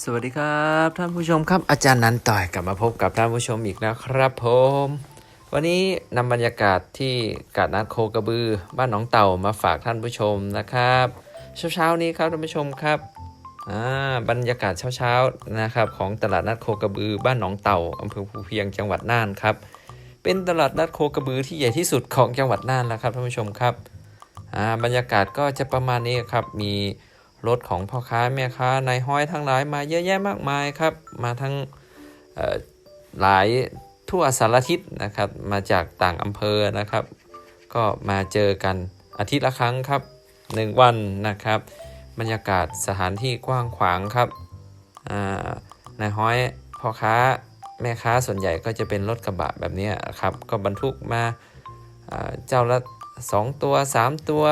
สวัสดีครับท่านผู้ชมครับอาจารย์นันต่อยกลับมาพบกับท่านผู้ชมอีกแล้วครับผม วันนี้นำบรรยากาศที่กาดนัดโคกระบือ บ้านหนองเต่ามาฝากท่านผู้ชมนะครับเช้าเช้านี้ครับท่านผู้ชมครับอ่าบรรยากาศเช้าเช้านะครับของตลาดนัดโคกระบือ บ้านหนองเต่าอำเภอภูเพียงจังหวัดน่านครับ เป็นตลาดนัดโคกระบือที่ใหญ่ที่สุดของจังหวัดน่านแล้วครับท่านผู้ชมครับอ่าบรรยากาศก็จะประมาณนี้ครับมี รถของพ่อค้าแม่ค้านายห้อยทั้งหลายมาเยอะแยะมากมายครับ มาทั้งหลายทั่วสารทิศนะครับ มาจากต่างอำเภอนะครับ ก็มาเจอกันอาทิตย์ละครั้งครับหนึ่งวันนะครับ บรรยากาศสถานที่กว้างขวางครับนายห้อยพ่อค้าแม่ค้าส่วนใหญ่ก็จะเป็นรถกระบะแบบนี้ครับ ก็บรรทุกมาอ่าเจ้าละ 2 ตัว 3 ตัว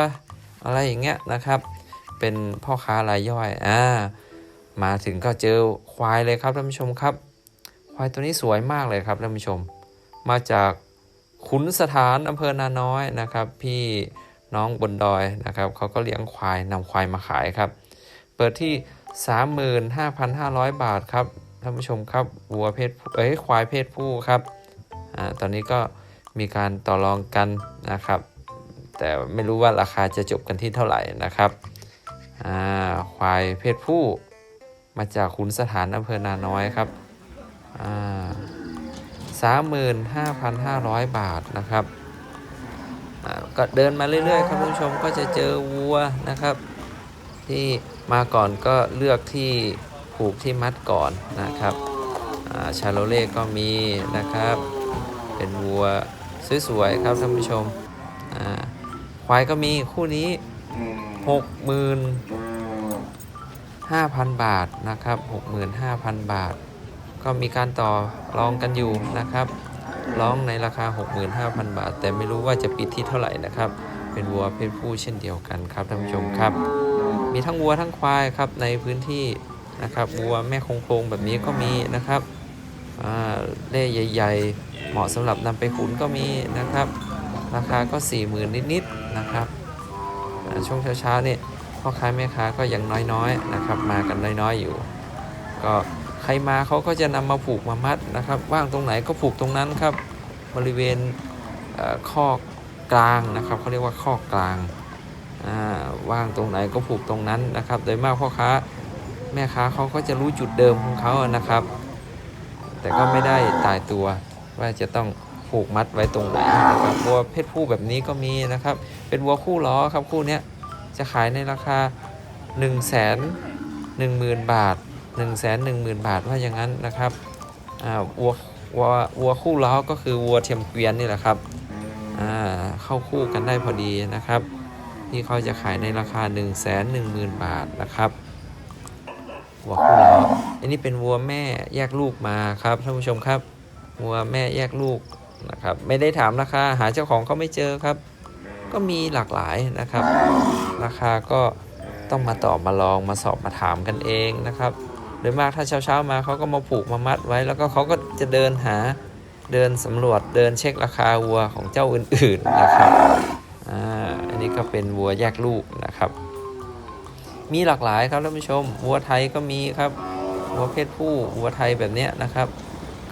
อะไรอย่างเงี้ยนะครับ เป็นพ่อค้ารายย่อยอ่ามาถึงก็เจอควายเลยครับท่านผู้ชมครับ ควายตัวนี้สวยมากเลยครับท่านผู้ชม มาจากขุนสถานอำเภอนาน้อยนะครับ พี่น้องบนดอยนะครับเขาก็เลี้ยงควายนำควายมาขายครับ เปิดที่ 35,500 บาทครับท่านผู้ชมครับวัวเพศผู้เอ้ยควายเพศผู้ครับอ่าตอนนี้ก็มีการต่อรองกันนะครับ แต่ไม่รู้ว่าราคาจะจบกันที่เท่าไหร่นะครับ อ่าควายเพศผู้ มาจากขุนสถานอำเภอนาน้อยครับอ่าสามหมื่นห้าพันห้าร้อยบาทนะครับก็เดินมาเรื่อยๆครับท่านผู้ชมก็จะเจอวัวนะครับ ที่มาก่อนก็เลือกที่ผูกที่มัดก่อนนะครับาชาโลเล่ก็มีนะครับ เป็นวัวสวยๆครับท่านผู้ชมควายก็มีคู่นี้ หกหมื่นห้าพันบาทนะครับหกหมื่นห้าพันบาท ก็มีการต่อรองกันอยู่นะครับ ร้องในราคา 65,000 บาท แต่ไม่รู้ว่าจะปิดที่เท่าไหร่นะครับ เป็นวัวเพศผู้เช่นเดียวกันครับท่านผู้ชมครับ มีทั้งวัวทั้งควายครับในพื้นที่นะครับวัวแม่โคงแบบนี้ก็มีนะครับเล่ใหญ่ ๆ เหมาะสำหรับนำไปขุนก็มีนะครับ ราคาก็ 40,000 นิด ๆ นะครับ ช่วงเช้าๆนี่พ่อค้าแม่ค้าก็ยังน้อยๆนะครับ มากันน้อยๆอยู่ ก็ใครมาเขาก็จะนำมาผูกมามัดนะครับ ว่างตรงไหนก็ผูกตรงนั้นครับ บริเวณเอ่อข้อกลางนะครับเขาเรียกว่าข้อกลางว่างตรงไหนก็ผูกตรงนั้นนะครับ โดยมากพ่อค้าแม่ค้าเขาก็จะรู้จุดเดิมของเขานะครับ แต่ก็ไม่ได้ตายตัวว่าจะต้อง ผูกมัดไว้ตรงไหนนะครับวัวเพศผู้แบบนี้ก็มีนะครับ เป็นวัวคู่ล้อครับคู่นี้จะขายในราคา 1 1 0 0 0 0 0บาท 1 1 0 0 0 0 บาทว่าอย่างนั้นนะครับอ่าวัววัววัวคู่ล้อก็คือวัวเทียมเกวียนนี่แหละครับอ่าเข้าคู่กันได้พอดีนะครับที่เขาจะขายในราคา 1 1 0 0 0 0 บาทนะครับวัวคู่ล้ออันนี้เป็นวัวแม่แยกลูกมาครับท่านผู้ชมครับวัวแม่แยกลูก นะครับ ไม่ได้ถามราคาหาเจ้าของเขาไม่เจอครับ ก็มีหลากหลายนะครับ ราคาก็ต้องมาต่อมาลองมาสอบมาถามกันเองนะครับโดยมากถ้าเช้าๆมาเขาก็มาผูกมามัดไว้ แล้วก็เขาก็จะเดินหาเดินสำรวจเดินเช็คราคาวัวของเจ้าอื่นๆนะครับอ่าอันนี้ก็เป็นวัวแยกลูกนะครับ มีหลากหลายครับท่านผู้ชมวัวไทยก็มีครับวัวเพศผู้วัวไทยแบบเนี้ยนะครับ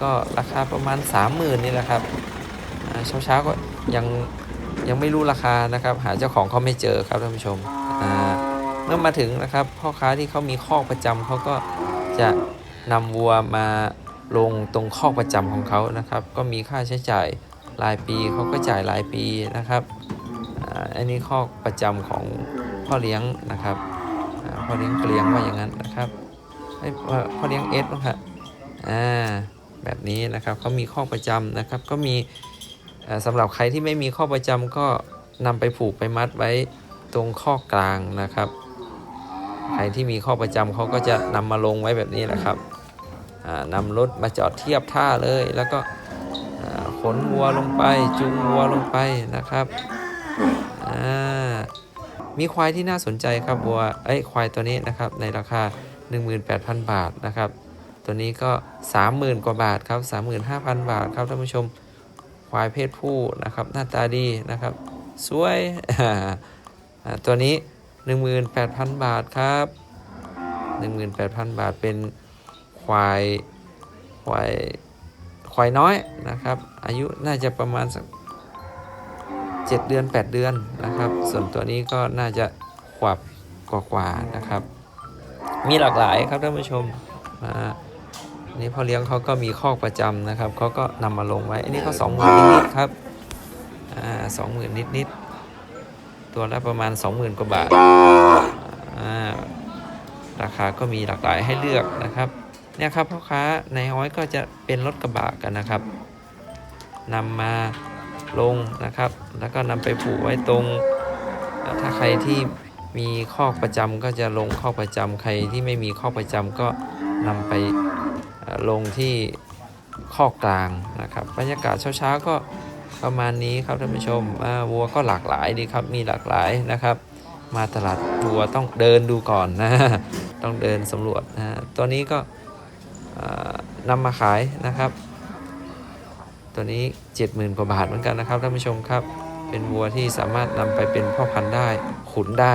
ก็ราคาประมาณ 30,000นี่แหละครับอ่าเช้าๆก็ยังยังไม่รู้ราคานะครับ หาเจ้าของเขาไม่เจอครับท่านผู้ชมเมื่อมาถึงนะครับพ่อค้าที่เขามีคอกประจำเขาก็จะนำวัวมาลงตรงคอกประจำของเขานะครับ ก็มีค่าใช้จ่ายรายปีเขาก็จ่ายรายปีนะครับอันนี้คอกประจำของพ่อเลี้ยงนะครับพ่อเลี้ยงเกลียงว่าอย่างนั้นนะครับพ่อเลี้ยงเอสบ้างครับอ่า แบบนี้นะครับเขามีคอประจำนะครับ ก็มีเอ่อสำหรับใครที่ไม่มีข้อประจำก็นำไปผูกไปมัดไว้ตรงข้อกลางนะครับ ใครที่มีข้อประจำเขาก็จะนำมาลงไว้แบบนี้แหละครับอ่ารถมาจอดเทียบท่าเลยแล้วก็ขนวัวลงไปจูงวัวลงไปนะครับมีควายที่น่าสนใจครับวัวเอ้ยควายตัวนี้นะครับในราคา 18,000 บาทนะครับ ตัวนี้ก็ 30,000 กว่าบาทครับ 35,000 บาทครับท่านผู้ชมควายเพศผู้นะครับหน้าตาดีนะครับ สวยตัวนี้ 18,000 บาทครับ 18,000 บาทเป็นควายควายควายน้อยนะครับ อายุน่าจะประมาณสัก7เดือน 8 เดือนนะครับ ส่วนตัวนี้ก็น่าจะขวบกว่าๆนะครับ มีหลากหลายครับท่านผู้ชมมาอั นนี่พ่อเลี้ยงเขาก็มีคอกประจำนะครับเขาก็นำมาลงไว้อันนี้ก็สองหมื่นนิดๆครับอ่าสองหมื่นนิดๆตัวละประมาณ20,000กว่าบาทอ่าราคาก็มีหลากหลายให้เลือกนะครับเนี่ยครับพ่อค้าในห้อยก็จะเป็นรถกระบะกันนะครับนำมาลงนะครับ แล้วก็นำไปผูกไว้ตรง ถ้าใครที่มีคอกประจำก็จะลงคอกประจำใครที่ไม่มีคอกประจำก็นำไป ลงที่คอกลางนะครับบรรยากาศเช้าๆก็ประมาณนี้ครับท่านผู้ชมวัวก็หลากหลายดีครับมีหลากหลายนะครับ มาตลาดวัวต้องเดินดูก่อนนะต้องเดินสำรวจนะตัวนี้ก็นำมาขายนะครับ ตัวนี้ 70,000กว่าบาทเหมือนกันนะครับท่านผู้ชมครับ เป็นวัวที่สามารถนำไปเป็นพ่อพันธุ์ได้ขุนได้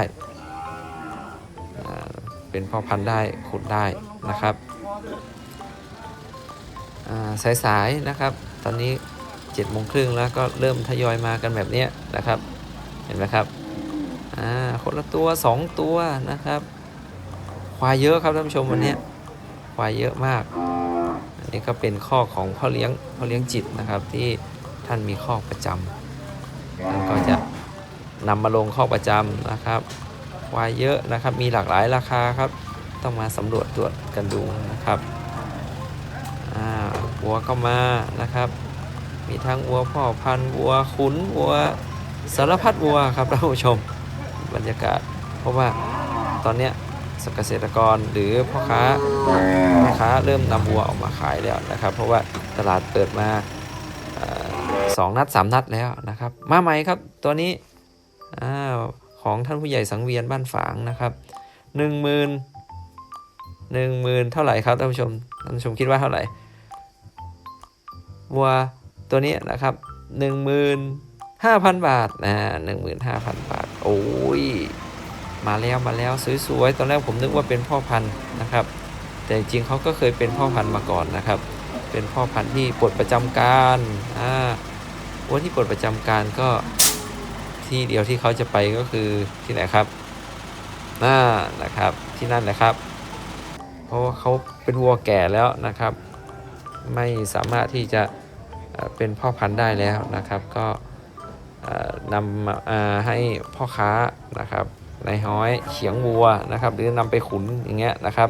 เป็นพ่อพันธุ์ได้ขุนได้นะครับ สายๆนะครับ ตอนนี้7โมงครึ่งแล้วก็เริ่มทยอยมากันแบบนี้นะครับ เห็นไหมครับอ่าคนละตัว 2 ตัวนะครับ ควายเยอะครับท่านผู้ชมวันนี้ควายเยอะมาก อันนี้ก็เป็นข้อของพ่อเลี้ยงพ่อเลี้ยงจิตนะครับที่ท่านมีข้อประจำท่านก็จะนำมาลงข้อประจำนะครับควายเยอะนะครับ มีหลากหลายราคาครับ ต้องมาสำรวจตรวจกันดูนะครับ วัวก็มานะครับ มีทั้งวัวพ่อพันธุ์วัวขุนวัวสารพัดวัวครับท่านผู้ชมบรรยากาศ เพราะว่าตอนเนี้ยเกษตรกรหรือพ่อค้าแม่ค้าเริ่มนำวัวออกมาขายแล้วนะครับ เพราะว่าตลาดเปิดมาสองนัดสามนัดแล้วนะครับ มาใหม่ครับตัวนี้อของท่านผู้ใหญ่สังเวียนบ้านฝางนะครับหนึ่งหมื่นหนึ่งหมื่นเท่าไหร่ครับท่านผู้ชมท่านผู้ชมคิดว่าเท่าไหร่ วัวตัวนี้นะครับหนึ่งหมื่นห้าพันบาทนะหนึ่งหมื่นห้าพันบาท โอ้ย มาแล้วมาแล้วสวยๆ ตอนแรกผมนึกว่าเป็นพ่อพันธุ์นะครับ แต่จริงเขาก็เคยเป็นพ่อพันธุ์มาก่อนนะครับ เป็นพ่อพันธุ์ที่ปลดประจำการอ่าวัวที่ปลดประจำการก็ที่เดียวที่เขาจะไปก็คือที่ไหนครับน่านะครับ ที่นั่นแหละครับ เพราะว่าเขาเป็นวัวแก่แล้วนะครับ ไม่สามารถที่จะ เป็นพ่อพันธุ์ได้แล้วนะครับ ก็นำมาให้พ่อค้านะครับในห้อยเฉียงวัวนะครับ หรือนำไปขุนอย่างเงี้ยนะครับ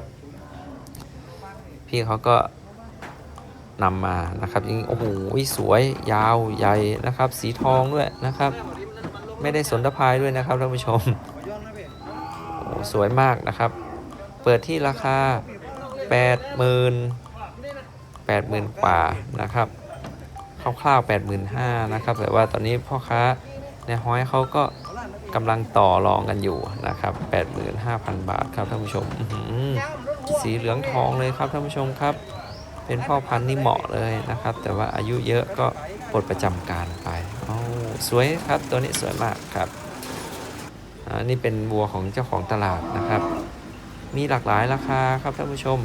พี่เขาก็นำมานะครับยิงโอ้โหสวยยาวใหญ่นะครับ สีทองด้วยนะครับ ไม่ได้สนตะพายด้วยนะครับท่านผู้ชมสวยมากนะครับ เปิดที่ราคา 80,000 80,000กว่านะครับ คร่าวๆ 85,000นะครับ แต่ว่าตอนนี้พ่อค้าในห้อยเขาก็กำลังต่อรองกันอยู่นะครับ 85,000 บาทครับท่านผู้ชม สีเหลืองทองเลยครับท่านผู้ชมครับ เป็นพ่อพันธุ์นี่เหมาะเลยนะครับ แต่ว่าอายุเยอะก็ปลดประจำการไปโอ้สวยครับตัวนี้สวยมากครับอ่านี่เป็นวัวของเจ้าของตลาดนะครับ มีหลากหลายราคาครับท่านผู้ชม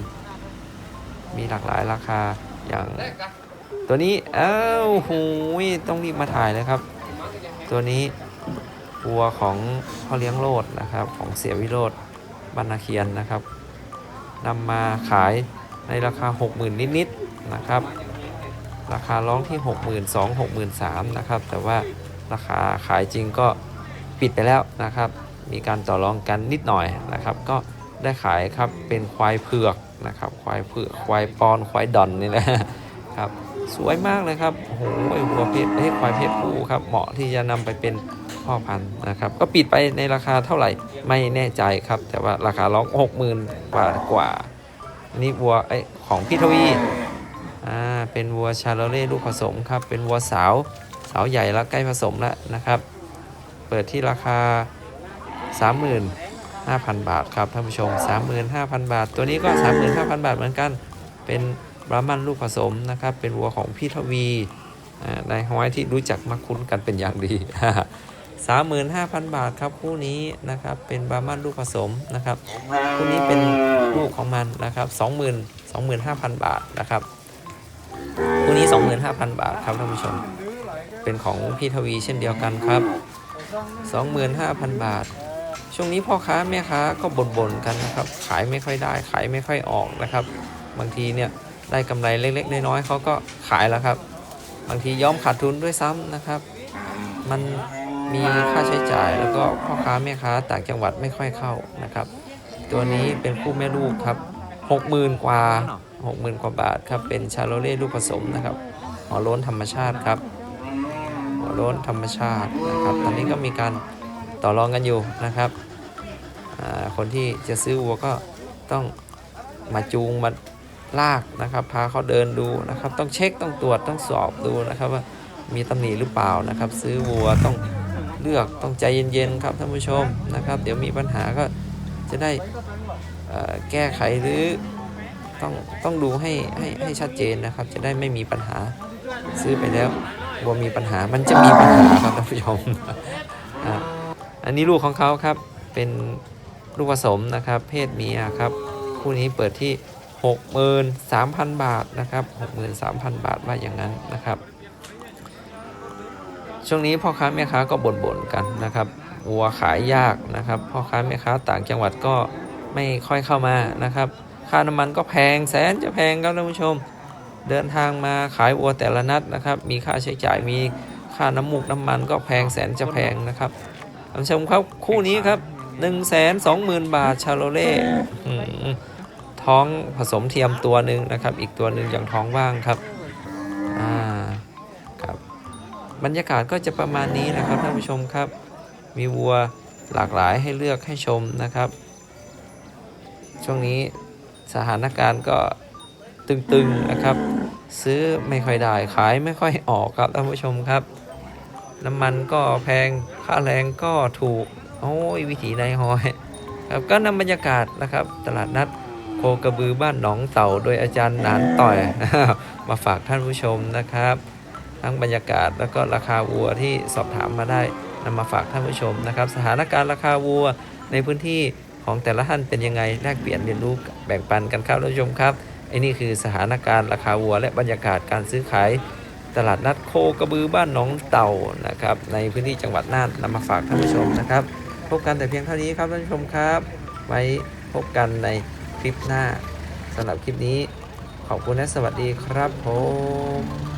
มีหลากหลายราคาอย่าง ตัวนี้เอ้าหูยต้องรีบมาถ่ายเลยครับ ตัวนี้วัวของพ่อเลี้ยงโลดนะครับ ของเสียวิโรธบรรณาเคียนนะครับนำมาขายในราคา 60,000 นิดๆนะครับ ราคาร้องที่ 62,000 63,000นะครับ แต่ว่าราคาขายจริงก็ปิดไปแล้วนะครับ มีการต่อรองกันนิดหน่อยนะครับ ก็ได้ขายครับเป็นควายเผือกนะครับ ควายเผือกควายปอนควายดอนนี่แหละครับ สวยมากเลยครับโอ้โหวัวเพศเอ้ยควายเพศผู้ครับ เหมาะที่จะนำไปเป็นพ่อพันธุ์นะครับ ก็ปิดไปในราคาเท่าไหร่ไม่แน่ใจครับ แต่ว่าราคาร้องหกหมื่นกว่ากว่านี่วัวไอยของพี่ทวีอ่าเป็นวัวชาโลเล่ลูกผสมครับ เป็นวัวสาวสาวใหญ่แล้วใกล้ผสมแล้วนะครับ เปิดที่ราคา 35,000 บาทครับท่านผู้ชม 35,000 บาท ตัวนี้ก็ 35,000 บาทเหมือนกันเป็น บรามันลูกผสมนะครับ เป็นวัวของพี่ทวีนายห้อยที่รู้จักมักคุ้นกันเป็นอย่างดี 35,000 บาทครับคู่นี้นะครับเป็นบาร์มันลูกผสมนะครับคู่นี้เป็นลูกของมันนะครับ20,000 25,000 บาทนะครับคู่นี้ 25,000 บาทครับท่านผู้ชม เป็นของพี่ทวีเช่นเดียวกันครับ 25,000 บาท ช่วงนี้พ่อค้าแม่ค้าก็บ่นๆกันนะครับ ขายไม่ค่อยได้ ขายไม่ค่อยออกนะครับ บางทีเนี่ย ได้กำไรเล็กๆน้อยๆเขาก็ขายแล้วครับ บางทียอมขาดทุนด้วยซ้ำนะครับ มันมีค่าใช้จ่ายแล้วก็พ่อค้าแม่ค้าต่างจังหวัดไม่ค่อยเข้านะครับ ตัวนี้เป็นคู่แม่ลูกครับ60,000กว่า60,000กว่าบาทครับเป็นชาโลเล่ลูกผสมนะครับหัวโล้นธรรมชาติครับหัวโล้นธรรมชาตินะครับ ตอนนี้ก็มีการต่อรองกันอยู่นะครับคนที่จะซื้อวัวก็ต้องมาจูงมา ลากนะครับ พาเขาเดินดูนะครับ ต้องเช็คต้องตรวจต้องสอบดูนะครับว่ามีตำหนิหรือเปล่านะครับ ซื้อวัวต้องเลือกต้องใจเย็นๆครับท่านผู้ชมนะครับ เดี๋ยวมีปัญหาก็จะได้แก้ไขหรือต้องต้องดูให้ให้ให้ชัดเจนนะครับ จะได้ไม่มีปัญหาซื้อไปแล้ววัวมีปัญหามันจะมีปัญหาครับท่านผู้ชมอันนี้ลูกของเขาครับเป็นลูกผสมนะครับ เพศเมียครับ คู่นี้เปิดที่ 63,000 บาทนะครับ 63,000 บาทว่าอย่างนั้นนะครับ ช่วงนี้พ่อค้าแม่ค้าก็บ่นๆกันนะครับวัวขายยากนะครับพ่อค้าแม่ค้าต่างจังหวัดก็ไม่ค่อยเข้ามานะครับ ค่าน้ำมันก็แพงแสนจะแพงครับท่านผู้ชม เดินทางมาขายวัวแต่ละนัดนะครับ มีค่าใช้จ่ายมีค่าน้ำมูกน้ำมันก็แพงแสนจะแพงนะครับท่านผู้ชมครับคู่นี้ครับ1นึ่งแสนสองหมื่นบาทชาโลเล่ ท้องผสมเทียมตัวหนึ่งนะครับ อีกตัวหนึ่งอยังท้องว่างครับอ่าครับบรรยากาศก็จะประมาณนี้นะครับท่านผู้ชมครับ มีวัวหลากหลายให้เลือกให้ชมนะครับ ช่วงนี้สถานการณ์ก็ตึงๆนะครับ ซื้อไม่ค่อยได้ขายไม่ค่อยออกครับท่านผู้ชมครับ น้ำมันก็แพงค่าแรงก็ถูกโอ้ยวิถีนายฮอยครับก็นำบรรยากาศนะครับ ตลาดนัด โคกระบือบ้านหนองเต่า โดยอาจารย์หนานต่อย มาฝากท่านผู้ชมนะครับ ทั้งบรรยากาศแล้วก็ราคาวัวที่สอบถามมาได้นำมาฝากท่านผู้ชมนะครับ สถานการณ์ราคาวัวในพื้นที่ของแต่ละท่านเป็นยังไงแลกเปลี่ยนเรียนรู้แบ่งปันกันครับท่านผู้ชมครับไอ้นี่คือสถานการณ์ราคาวัว และบรรยากาศการซื้อขายตลาดนัดโคกระบือบ้านหนองเต่านะครับในพื้นที่จังหวัดน่านนำมาฝากท่านผู้ชมนะครับ พบกันแต่เพียงเท่านี้ครับท่านผู้ชมครับ ไว้พบกันใน คลิปหน้าสำหรับคลิปนี้ ขอบคุณและสวัสดีครับผม